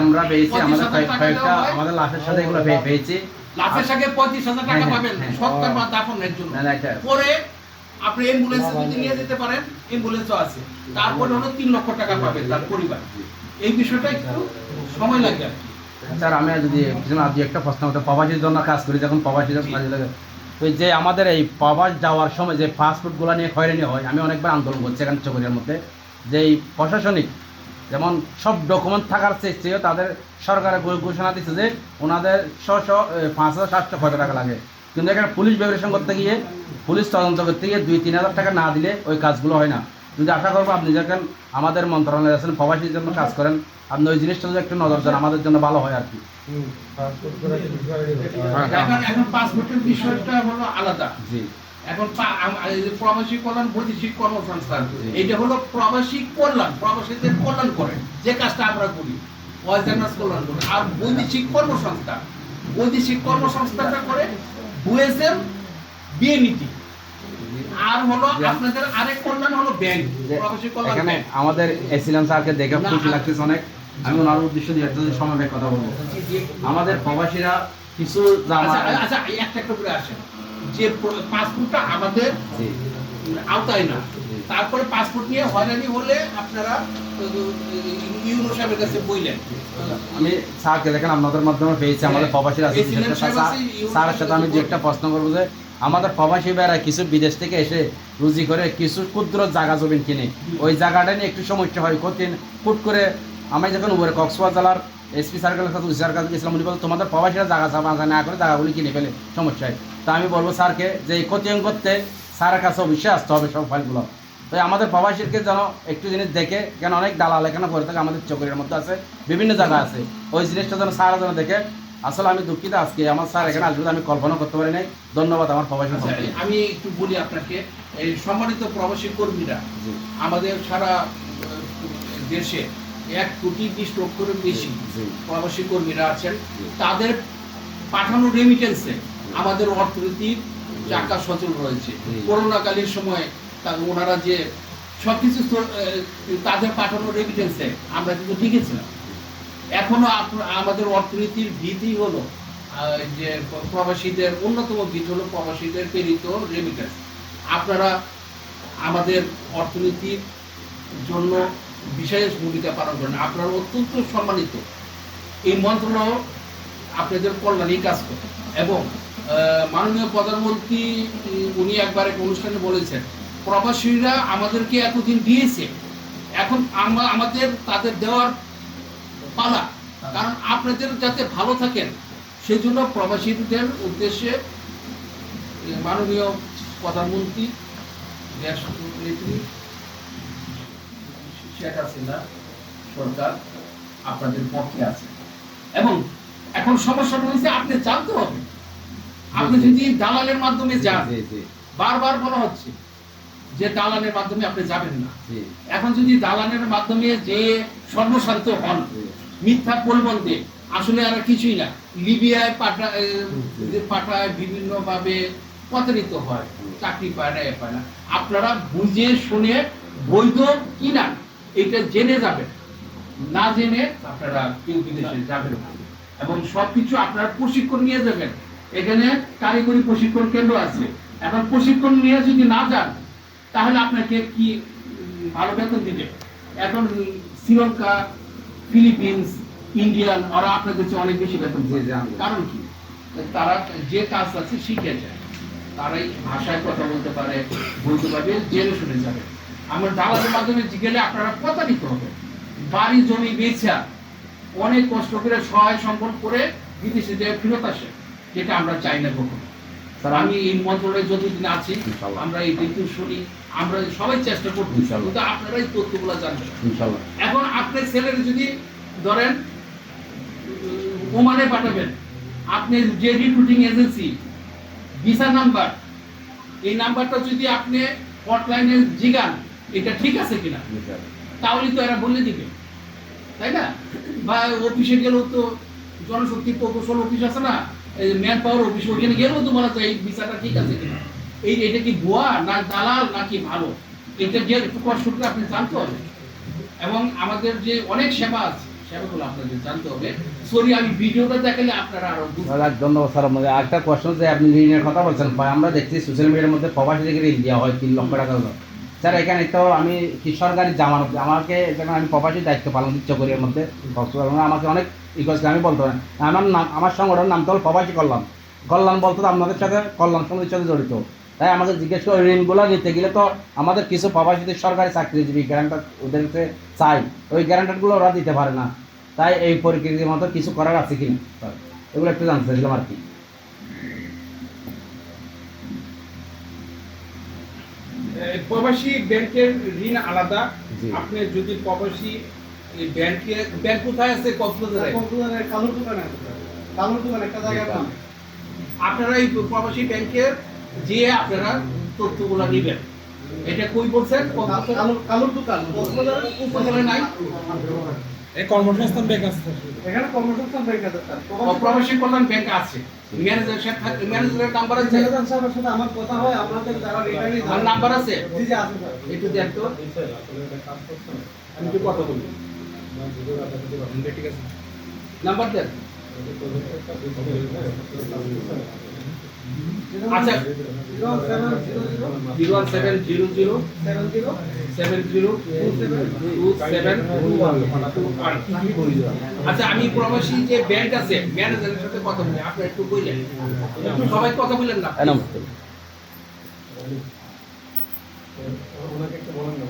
আমরা পেয়েছি আমাদের হাজার কয়েক- টাকা কয়েকটা আমাদের লাশের সাথে এগুলো পেয়েছি। লাশের সাথে পঁচিশ হাজার টাকা হ্যাঁ, হ্যাঁ, পাবেন। হ্যাঁ। সৎকার বা দাফনের জন্য। না, না, এটা- পরে আপনি অ্যাম্বুলেন্সে যদি নিয়ে যেতে পারেন অ্যাম্বুলেন্সও আছে। তারপরে হলো তিন লক্ষ টাকা পাবেন তার পরিবার। এই বিষয়টা একটু সময় স্যার আমি যদি আজ একটা প্রশ্ন করতে প্রবাসীর জন্য কাজ করি যখন কাজে লাগে এই যে আমাদের এই প্রবাস যাওয়ার সময় যে পাসপোর্টগুলো নিয়ে হয়রানি হয় আমি অনেকবার আন্দোলন করছি এখানে চকরিয়ার মধ্যে যে এই প্রশাসনিক যেমন সব ডকুমেন্ট থাকার চেয়েও তাদের সরকারের ঘোষণা দিচ্ছে যে ওনাদের ছশো পাঁচ হাজার সাতশো কত টাকা লাগে। কিন্তু এখানে পুলিশ ভেরিফিকেশন করতে গিয়ে পুলিশ তদন্ত করতে গিয়ে দুই তিন হাজার টাকা না দিলে ওই কাজগুলো হয় না। কিন্তু আশা করব আপনি যখন আমাদের মন্ত্রণালয়ে আছেন প্রবাসীর জন্য কাজ করেন। আপনি ওই জিনিসটা যদি একটু নজর দেন আমাদের জন্য ভালো হয় আর কি। এখন পাসপোর্টের বিষয়টা হলো আলাদা। জি। এখন প্রবাসী কল্যাণ বৈদেশিক কর্মসংস্থান এটা হলো প্রবাসী কল্যাণ প্রবাসীদের কল্যাণ করে। যে কাজটা আমরা করি কল্যাণ করে। আর বৈদেশিক কর্মসংস্থান বৈদেশিক কর্মসংস্থানটা করে বুয়েসএম বিএনইটি আর হলো আপনাদের আরেক কল্যাণ হলো ব্যাংক প্রবাসী কল্যাণ এখানে আমাদের এসিলাম স্যারকে দেখে খুশি লাগতেছে অনেক। আমি ওনার উদ্দেশ্য দিয়ে একটা সময় কথা বলব। আমাদের প্রবাসীরা কিছু আচ্ছা আচ্ছা একটা করে আসেন। যে পাসপোর্টটা আমাদের আওতায় না। তারপরে পাসপোর্ট নিয়ে হয়রানি হলে আপনারা ইউনো সাহেবের কাছে বইলেন আমি স্যারকে দেখেন আপনাদের মাধ্যমে পেয়েছি আমাদের হ্যাঁ। প্রবাসীরা আছে। এই সিলেট সাহেব স্যার- আছে, ইউনুস স্যারের সাথে আমি যে একটা প্রশ্ন করব যে আমাদের প্রবাসী ভাইরা কিছু বিদেশ থেকে এসে রুজি করে কিছু ক্ষুদ্র জায়গা জমিন কিনে। ওই জায়গাটা নিয়ে একটু সমস্যা হয় কঠিন। ফুট করে আমি যখন উপরে কক্সবাজার জেলার এসপি সার্কেলের সাথে স্যার কাছে গেছিলাম উনি বলতো তোমাদের প্রবাসীরা জায়গা চাপা না করে জায়গাগুলি কিনে ফেলে। সমস্যা হয়। তা আমি বলব স্যারকে যে এই ক্ষতি করতে স্যারের কাছে অবশ্যই আসতে হবে সব ফাইলগুলো। তো আমাদের প্রবাসীকে যেন একটু জিনিস দেখে কেন অনেক দালাল এখানে করে থাকে আমাদের চকরির মধ্যে আছে বিভিন্ন জায়গা আছে। ওই জিনিসটা যেন স্যার যেন দেখে। আসলে আমি দুঃখিত আজকে আমার স্যার এখানে আসবে আমি কল্পনা করতে পারি নাই। ধন্যবাদ আমার প্রবাসী আচ্ছা, আমি একটু বলি আপনাকে এই সম্মানিত প্রবাসী কর্মীরা আমাদের সারা দেশে এক কোটি বিশ লক্ষের বেশি প্রবাসী কর্মীরা আছেন। তাদের পাঠানো রেমিটেন্সে আমাদের অর্থনীতির চাকা সচল রয়েছে। জি। করোনাকালীন সময় ওনারা যে সবকিছু তো- আহ, তাদের পাঠানো রেমিটেন্সে আমরা কিন্তু লিখেছিলাম এখনও আমাদের অর্থনীতির ভিত্তি হলো যে প্রবাসীদের অন্যতম ভিত হলো প্রবাসীদের প্রেরিত রেমিটেন্স আপনারা আমাদের অর্থনীতির জন্য বিশেষ ভূমিকা পালন করেন। আপনারা অত্যন্ত সম্মানিত। এই মন্ত্রণালয় আপনাদের কল্যাণেই কাজ করে। এবং মাননীয় প্রধানমন্ত্রী, উনি একবার এক অনুষ্ঠানে বলেছেন, প্রবাসীরা আমাদেরকে এতদিন দিয়েছে, এখন আমরা আমাদের তাদের দেওয়ার পালা, কারণ আপনাদের যাতে ভালো থাকেন সেই জন্য প্রবাসীদের উদ্দেশ্যে মাননীয় প্রধানমন্ত্রী নেত্রী, শেখ হাসিনা সরকার আপনাদের পক্ষে আছে। এবং এখন সমস্যাটা হয়েছে আপনি জানতে হবে আপনি। যদি দালালের মাধ্যমে যান বারবার বলা হচ্ছে যে দালালের মাধ্যমে আপনি যাবেন না। এখন যদি দালানের মাধ্যমে যে সর্বশান্ত হন মিথ্যা প্রলবন্ধে আসলে আর কিছুই না লিবিয়ায় পাঠা পাঠায় বিভিন্নভাবে প্রতারিত হয় চাকরি পায় না এ পায় না আপনারা বুঝে শুনে বৈধ কিনা এটা জেনে যাবেন। না জেনে আপনারা কেউ বিদেশে যাবেন না। এবং সবকিছু আপনারা প্রশিক্ষণ নিয়ে যাবেন। এখানে কারিগরি প্রশিক্ষণ কেন্দ্র আছে। এখন প্রশিক্ষণ নিয়ে যদি না যান তাহলে আপনাকে কি ভালো বেতন দিবে? এখন শ্রীলঙ্কা ফিলিপিন্স ইন্ডিয়ান ওরা আপনাদের চেয়ে অনেক বেশি বেতন। জি, আমি- কারণ কি? তারা যে কাজ আছে শিখে যায়। তারাই ভাষায় কথা বলতে পারে বলতে পারবে জেনে শুনে যাবে। আমার দালালের মাধ্যমে গেলে আপনারা কথা প্রতারিত হবে। বাড়ি জমি বেচা অনেক কষ্ট করে সহায় সম্পন্ন করে বিদেশে যে ফেরত আসে। যেটা আমরা চাই না কখনো। স্যার আমি এই মন্ত্রণালয়ে যতদিন আছি আমরা এই কিন্তু শুনি আমরা সবাই চেষ্টা ইনশাআল্লাহ। কিন্তু আপনারাই তথ্যগুলো জানবেন এখন আপনার ছেলের যদি ধরেন ওমানে পাঠাবেন আপনি যে রিক্রুটিং এজেন্সি ভিসা নাম্বার এই নাম্বারটা যদি আপনি হটলাইনে জিগান এটা ঠিক আছে কিনা? ইনশাআল্লাহ তাহলে তো এরা বলে দিবে। তাই না? বা অফিসে গেলেও তো জনশক্তি প্রকৌশল অফিস আছে না? ম্যান পাওয়ার অফিস ওখানে গেলেও তো বলা যায় এই ভিসাটা ঠিক আছে কিনা? এই এটা কি ভুয়া না দালাল নাকি ভালো? এটা যে একটু কষ্ট আপনি জানতে হবে। এবং আমাদের যে অনেক সেবা আছে, সেবাগুলো আপনাদের জানতে হবে। সরি আমি ভিডিওটা দেখালে আপনারা আরও ধন্যবাদ স্যার আপনাদের আরেকটা প্রশ্ন যে আপনি ঋণের কথা বলছেন আমরা দেখছি সোশ্যাল মিডিয়ার মধ্যে প্রবাসী থেকে ঋণ দেওয়া হয় তিন লক্ষ টাকা। স্যার, এখানে তো আমি কি সরকারি জামানত, আমাকে যখন আমি প্রবাসী দায়িত্ব পালন ইচ্ছা করি এর মধ্যে আমাকে অনেক ই করছে আমি বলতে পারি আমার নাম আমার সংগঠনের নাম তো হলো প্রবাসী কল্যাণ। কল্যাণ বলতে তো আপনাদের সাথে কল্যাণ সমিতির সাথে জড়িত। তাই আমাকে জিজ্ঞেস করে ঋণগুলো নিতে গেলে তো আমাদের কিছু প্রবাসীদের সরকারি চাকরিজীবী গ্যারান্টার ওদেরকে চাই। ওই গ্যারান্টারগুলো ওরা দিতে পারে না। তাই এই পরিস্থিতির মতো কিছু করার আছে কিনা? স্যার এগুলো একটু জানতে চাইছিলাম আর কি। প্রবাসী ব্যাংকের ঋণ আলাদা। আপনি যদি প্রবাসী এই ব্যাংকে ব্যাংক কোথায় আছে? কক্সবাজারে? কক্সবাজারের কালুর দোকানে কালুর দোকান একটা জায়গার নাম। আপনারা এই প্রবাসী ব্যাংকে যে আপনারা তথ্যগুলো নেবেন এটা কই বলছেন? কালুর- দোকান নাই? এই কর্মসংস্থান ব্যাংক আছে এখানে কর্মসংস্থান ব্যাংক আছে প্রবাসী কল্যাণ ব্যাংক আছে। ম্যানেজার সাথে ম্যানেজারের নাম্বার আছে? ম্যানেজার সাহেবের সাথে আমার কথা হয় আপনাদের যারা নাম্বার আছে? জি জি আছে স্যার। একটু দেন তো আমি একটু কথা বলি। আচ্ছা আমি প্রবাসী যে ব্যাংক আছে ম্যানেজারের সাথে কথা বলি আপনি একটু বললেন। একটু সবাই কথা বললেন না ওনাকে একটু বলেন না